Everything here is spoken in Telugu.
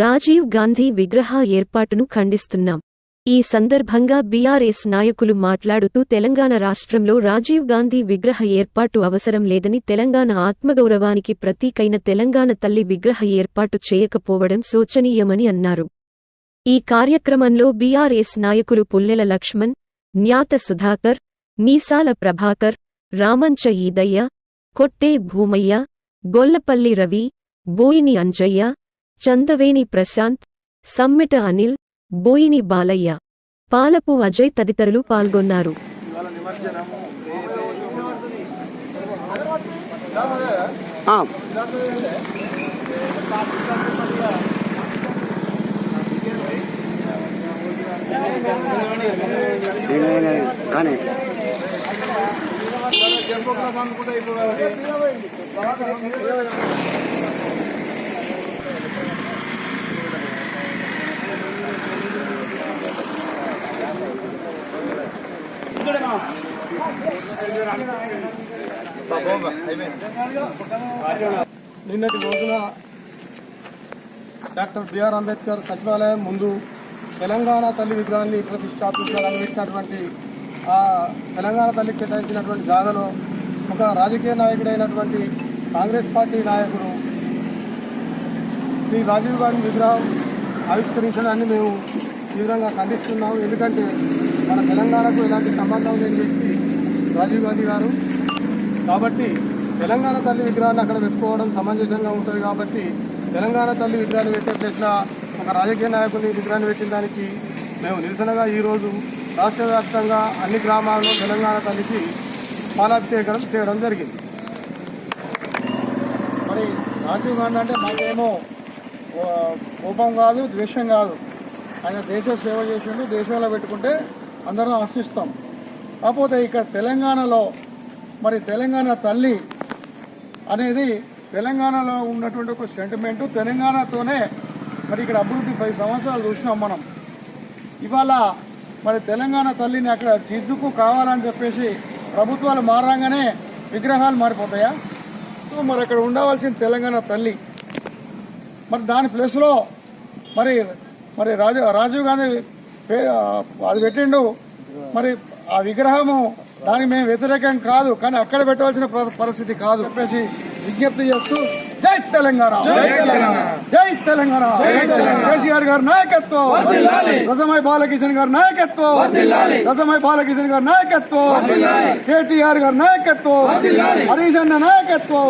రాజీవ్ గాంధీ విగ్రహ ఏర్పాటును ఖండిస్తున్నాం. ఈ సందర్భంగా బీఆర్ఎస్ నాయకులు మాట్లాడుతూ తెలంగాణ రాష్ట్రంలో రాజీవ్ గాంధీ విగ్రహ ఏర్పాటు అవసరం లేదని తెలంగాణ ఆత్మగౌరవానికి ప్రతీకైన తెలంగాణ తల్లి విగ్రహ ఏర్పాటు చేయకపోవడం శోచనీయమని అన్నారు. ఈ కార్యక్రమంలో బీఆర్ఎస్ నాయకులు పుల్లెల లక్ష్మణ్ న్యాత సుధాకర్ మీసాల ప్రభాకర్ రామంచ ఈదయ్య కొట్టే భూమయ్య గొల్లపల్లి రవి బోయిని అంజయ్య చందవేణి ప్రశాంత్ సమ్మెట అనిల్ బోయిని బాలయ్య పాలపు అజయ్ తదితరులు పాల్గొన్నారు. కానీ అనుకుంటే ఇప్పుడు నిన్నటి రోజున డాక్టర్ బిఆర్ అంబేద్కర్ సచివాలయం ముందు తెలంగాణ తల్లి విగ్రహాన్ని ప్రతిష్టాపించాలని పెట్టినటువంటి ఆ తెలంగాణ తల్లి కేటాయించినటువంటి జాగలో ఒక రాజకీయ నాయకుడైనటువంటి కాంగ్రెస్ పార్టీ నాయకుడు శ్రీ రాజీవ్ గాంధీ విగ్రహం ఆవిష్కరించడాన్ని మేము తీవ్రంగా ఖండిస్తున్నాము. ఎందుకంటే మన తెలంగాణకు ఎలాంటి సంబంధం లేని వ్యక్తి రాజీవ్ గాంధీ గారు. కాబట్టి తెలంగాణ తల్లి విగ్రహాన్ని అక్కడ పెట్టుకోవడం సమంజసంగా ఉంటుంది కాబట్టి తెలంగాణ తల్లి విగ్రహాన్ని పెట్టే ప్లేస్లో ఒక రాజకీయ నాయకుని విగ్రహాన్ని పెట్టిన దానికి మేము నిరసనగా ఈరోజు రాష్ట్ర వ్యాప్తంగా అన్ని గ్రామాల్లో తెలంగాణ తల్లికి పాలాభిషేకం చేయడం జరిగింది. మరి రాజీవ్ గాంధీ అంటే మాకేమో కోపం కాదు ద్వేషం కాదు. ఆయన దేశ సేవ చేసిండు దేశంలో పెట్టుకుంటే అందరం ఆశిస్తాం. కాకపోతే ఇక్కడ తెలంగాణలో మరి తెలంగాణ తల్లి అనేది తెలంగాణలో ఉన్నటువంటి ఒక సెంటిమెంటు తెలంగాణతోనే మరి ఇక్కడ అభివృద్ధి పది సంవత్సరాలు చూసినాం మనం. ఇవాళ మరి తెలంగాణ తల్లిని అక్కడ జిద్దుకు కావాలని చెప్పేసి ప్రభుత్వాలు మారంగానే విగ్రహాలు మారిపోతాయా? సో మరి అక్కడ ఉండవలసిన తెలంగాణ తల్లి. మరి దాని ప్లేస్లో మరి మరి రాజు రాజీవ్ గాంధీ అది పెట్టిండు. మరి ఆ విగ్రహము దానికి మేము వ్యతిరేకం కాదు కానీ అక్కడ పెట్టవలసిన పరిస్థితి కాదు. చెప్పేసి విజ్ఞప్తి చేస్తూ జై తెలంగాణ. జై తెలంగాణ. కేసీఆర్ గారి నాయకత్వం. రజమాయి బాలకిషన్ గారి నాయకత్వం. రజమాయి బాలకిషన్ గారి నాయకత్వం. కేటీఆర్ గారి నాయకత్వం. హరీష్ అన్న నాయకత్వం.